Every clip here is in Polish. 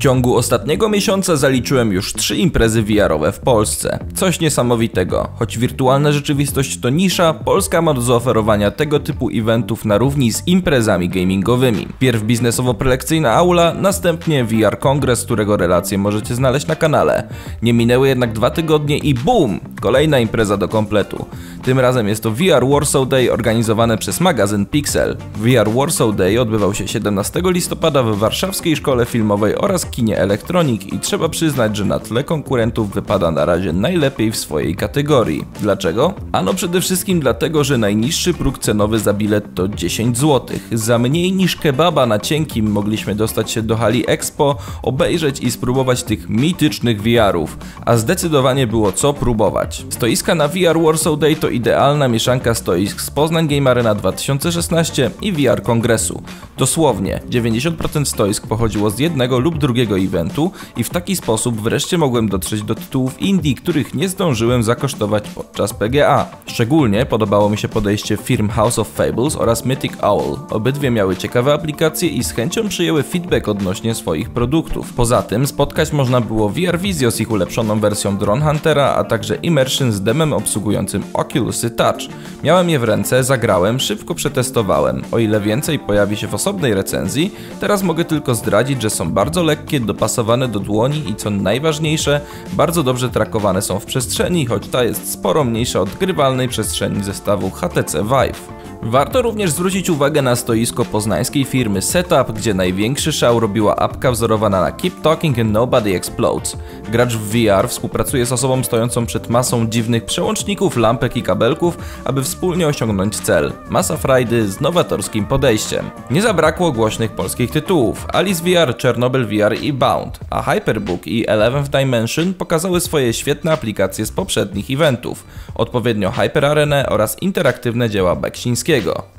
W ciągu ostatniego miesiąca zaliczyłem już trzy imprezy VR-owe w Polsce. Coś niesamowitego. Choć wirtualna rzeczywistość to nisza, Polska ma do zaoferowania tego typu eventów na równi z imprezami gamingowymi. Pierw biznesowo-prelekcyjna aula, następnie VR Kongres, którego relacje możecie znaleźć na kanale. Nie minęły jednak dwa tygodnie i BUM! Kolejna impreza do kompletu. Tym razem jest to VR Warsaw Day organizowane przez magazyn Pixel. VR Warsaw Day odbywał się 17 listopada w Warszawskiej Szkole Filmowej oraz kinie Elektronik i trzeba przyznać, że na tle konkurentów wypada na razie najlepiej w swojej kategorii. Dlaczego? Ano przede wszystkim dlatego, że najniższy próg cenowy za bilet to 10 zł. Za mniej niż kebaba na cienkim mogliśmy dostać się do hali Expo, obejrzeć i spróbować tych mitycznych VR-ów, a zdecydowanie było co próbować. Stoiska na VR Warsaw Day to idealna mieszanka stoisk z Poznań Game Arena 2016 i VR Kongresu. Dosłownie, 90% stoisk pochodziło z jednego lub drugiego eventu i w taki sposób wreszcie mogłem dotrzeć do tytułów indie, których nie zdążyłem zakosztować podczas PGA. Szczególnie podobało mi się podejście firm House of Fables oraz Mythic Owl. Obydwie miały ciekawe aplikacje i z chęcią przyjęły feedback odnośnie swoich produktów. Poza tym spotkać można było VR Visio z ich ulepszoną wersją Drone Huntera, a także Immersion z demem obsługującym Oculusy Touch. Miałem je w ręce, zagrałem, szybko przetestowałem. O ile więcej pojawi się w osobnej recenzji, teraz mogę tylko zdradzić, że są bardzo lekkie, dopasowane do dłoni i co najważniejsze, bardzo dobrze trakowane są w przestrzeni, choć ta jest sporo mniejsza od grywalnej przestrzeni zestawu HTC Vive. Warto również zwrócić uwagę na stoisko poznańskiej firmy Setup, gdzie największy szał robiła apka wzorowana na Keep Talking and Nobody Explodes. Gracz w VR współpracuje z osobą stojącą przed masą dziwnych przełączników, lampek i kabelków, aby wspólnie osiągnąć cel. Masa frajdy z nowatorskim podejściem. Nie zabrakło głośnych polskich tytułów. Alice VR, Chernobyl VR i Bound, a Hyperbook i Eleventh Dimension pokazały swoje świetne aplikacje z poprzednich eventów, odpowiednio Hyper Arena oraz interaktywne dzieła Beksińskiego.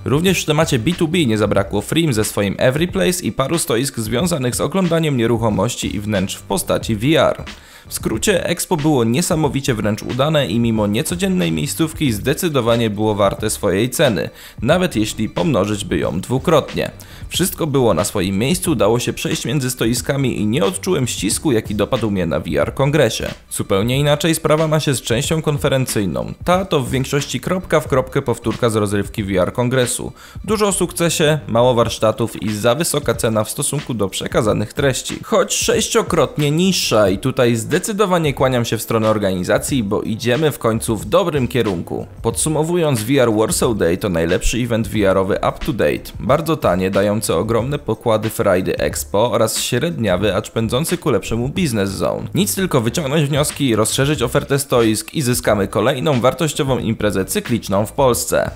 Również w temacie B2B nie zabrakło Freem ze swoim Every Place i paru stoisk związanych z oglądaniem nieruchomości i wnętrz w postaci VR. W skrócie, Expo było niesamowicie wręcz udane i mimo niecodziennej miejscówki zdecydowanie było warte swojej ceny, nawet jeśli pomnożyć by ją dwukrotnie. Wszystko było na swoim miejscu, dało się przejść między stoiskami i nie odczułem ścisku, jaki dopadł mnie na VR kongresie. Zupełnie inaczej sprawa ma się z częścią konferencyjną. Ta to w większości kropka w kropkę powtórka z rozrywki VR kongresu. Dużo o sukcesie, mało warsztatów i za wysoka cena w stosunku do przekazanych treści. Choć sześciokrotnie niższa i tutaj zdecydowanie kłaniam się w stronę organizacji, bo idziemy w końcu w dobrym kierunku. Podsumowując, VR Warsaw Day to najlepszy event VR-owy up to date. Bardzo tanie, dający ogromne pokłady frajdy Expo oraz średniawy, acz pędzący ku lepszemu Business Zone. Nic tylko wyciągnąć wnioski, rozszerzyć ofertę stoisk i zyskamy kolejną wartościową imprezę cykliczną w Polsce.